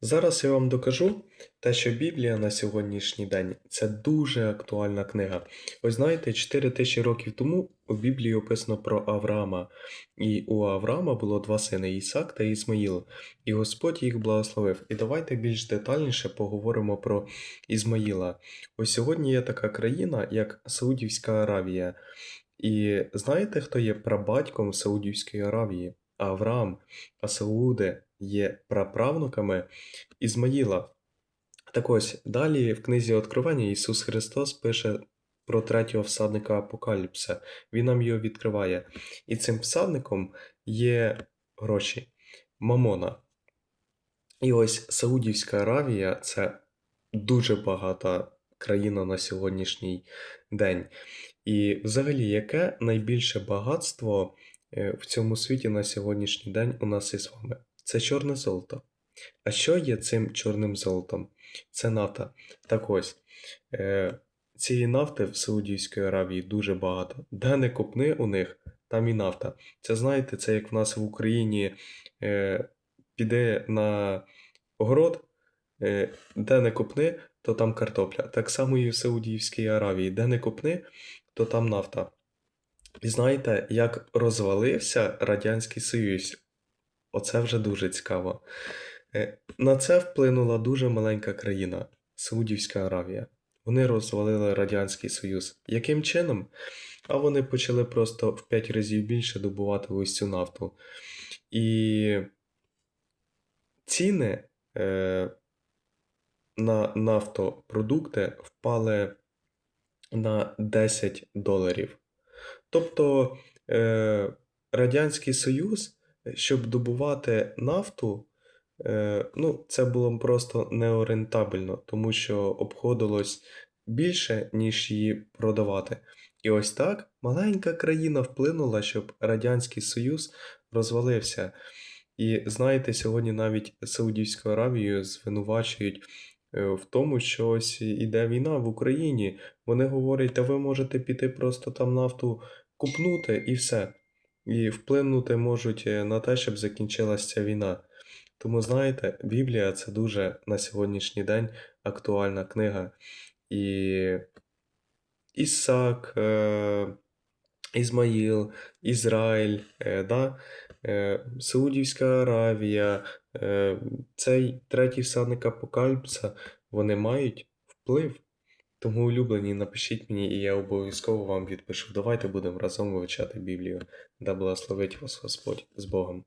Зараз я вам докажу те, що Біблія на сьогоднішній день це дуже актуальна книга. Ось знаєте, 4 тисячі років тому у Біблії описано про Авраама, і у Авраама було два сини Ісак та Ісмаїл, і Господь їх благословив. І давайте більш детальніше поговоримо про Ізмаїла. Ось сьогодні є така країна, як Саудівська Аравія. І знаєте, хто є прабатьком Саудівської Аравії? Авраам, а Сауди є праправнуками Ізмаїла. Так ось, далі в книзі Откровення Ісус Христос пише про третього всадника Апокаліпса. Він нам його відкриває. І цим всадником є гроші, мамона. І ось Саудівська Аравія це дуже багата країна на сьогоднішній день. І взагалі, яке найбільше багатство в цьому світі на сьогоднішній день у нас із вами? Це чорне золото. А що є цим чорним золотом? Це нафта. Так ось, е, цієї нафти в Саудівській Аравії дуже багато. Де не копни у них, там і нафта. Це знаєте, це як в нас в Україні е, піде на огород, е, де не копни, то там картопля. Так само і в Саудівській Аравії. Де не копни, то там нафта. І знаєте, як розвалився Радянський Союз? Оце вже дуже цікаво. Е, На це вплинула дуже маленька країна Саудівська Аравія. Вони розвалили Радянський Союз. Яким чином? А вони почали просто в 5 разів більше добувати ось цю нафту. І ціни е, на нафтопродукти впали на 10 доларів. Тобто е, Радянський Союз, щоб добувати нафту, е, ну, це було просто неорентабельно, тому що обходилось більше, ніж її продавати. І ось так маленька країна вплинула, щоб Радянський Союз розвалився. І знаєте, сьогодні навіть Саудівську Аравію звинувачують е, в тому, що ось іде війна в Україні. Вони говорять, та ви можете піти просто там нафту купнути і все. І вплинути можуть е, на те, щоб закінчилася ця війна. Тому знаєте, Біблія це дуже на сьогоднішній день актуальна книга. І Ісак, е, Ізмаїл, Ізраїль, е, да? е, Саудівська Аравія, е, цей третій всадник Апокаліпса, вони мають вплив. Тому улюблені, напишіть мені, і я обов'язково вам відпишу. Давайте будемо разом вивчати Біблію. Да благословить вас Господь з Богом.